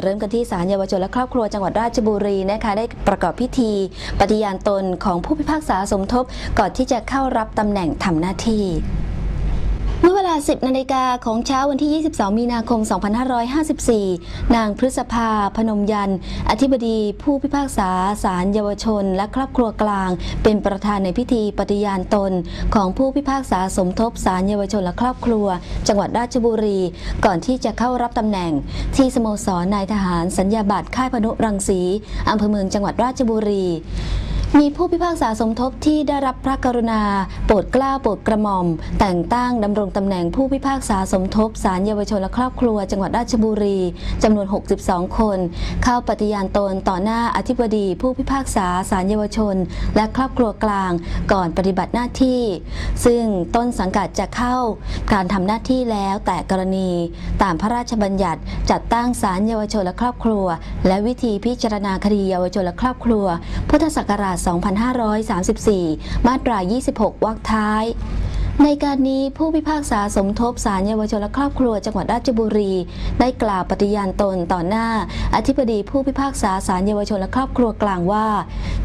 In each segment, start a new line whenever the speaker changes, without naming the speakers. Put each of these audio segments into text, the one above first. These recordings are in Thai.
เริ่มกันที่ศาลเยาวชนและครอบครัวจังหวัดราชบุรีนะคะได้ประกอบพิธี ปฏิญาณตนของผู้พิพากษาสมทบก่อนที่จะเข้ารับตำแหน่งทำหน้าที่า 10นาฬิกาของเช้าวันที่ 22 มีนาคม 2554 นางพฤษภา พนมยัน อธิบดีผู้พิพากษาศาลเยาวชน และครอบครัวกลาง เป็นประธานในพิธีปฏิญาณตน ของผู้พิพากษาสมทบศาลเยาวชนและครอบครัว จังหวัดราชบุรี ก่อนที่จะเข้ารับตำแหน่ง ที่สโมสรนายทหารสัญญาบัตรค่ายพนุรังสีอำเภอเมืองจังหวัดราชบุรี มีผู้พิพากษาสมทบที่ได้รับพระกรุณา โปรดเกล้าโปรดกระหม่อม แต่งตั้งดำรงตำแหน่งผู้พิพากษาสมทบศาลเยาวชนและครอบครัว จังหวัดราชบุรีจำนวน 62 คน เข้าปฏิญาณตนต่อหน้าอธิบดีผู้พิพากษาศาลเยาวชน และครอบครัวกลาง ก่อนปฏิบัติหน้าที่ ซึ่งต้นสังกัดจะเข้าการทำหน้าที่แล้วแต่กรณี ตามพระราชบัญญัติจัดตั้งศาลเยาวชนและครอบครัว และวิธีพิจารณาคดีเยาวชนและครอบครัว พุทธศักราช2534 มาตรา 26 วรรคท้ายในการนี้ผู้พิพากษาสมทบศาลเยาวชนและครอบครัวจังหวัดราชบุรี ได้กล่าวปฏิญาณตนต่อหน้า อธิบดีผู้พิพากษาศาลเยาวชนและครอบครัวกลางว่า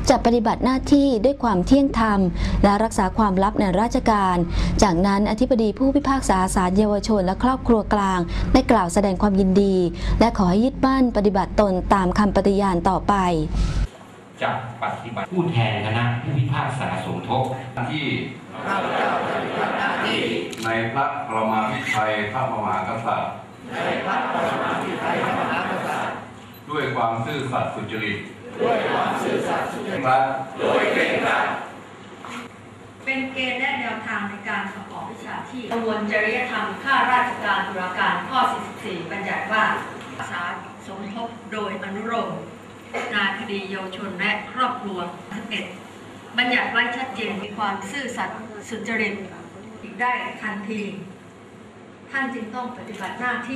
จะปฏิบัติหน้าที่ด้วยความเที่ยงธรรม และรักษาความลับในราชการ จากนั้นอธิบดีผู้พิพากษาศาลเยาวชนและครอบครัวกลาง ได้กล่าวแสดงความยินดี และขอให้ยึดมั่นปฏิบัติตนตามคำปฏิญาณต่อไป
จะปฏิบัติผู้แทนคณะผู้พิพากษาสมทบ
ที่ในพระประมาพิไทยพระมหากษัตริย์ด้วยความซื่อสัตย์สุจริตด้วยความซื่อสัตย์สุจริตและ
เป็นเกณฑ์และแนวทางในการประกอบวิชาชีพประมวลจริยธรรมข้าราชการตุลาการข้อ 44 บัญญัติว่าภาษาสมทบโดยอนุโลม งาคดีเยาวชนและครอบครัว11บัญญัติไว้ชัดเจนมีความซื่อสัตย์สุจริตอีกได้ทันที ท่านจึงต้องปฏิบัติหน้าที่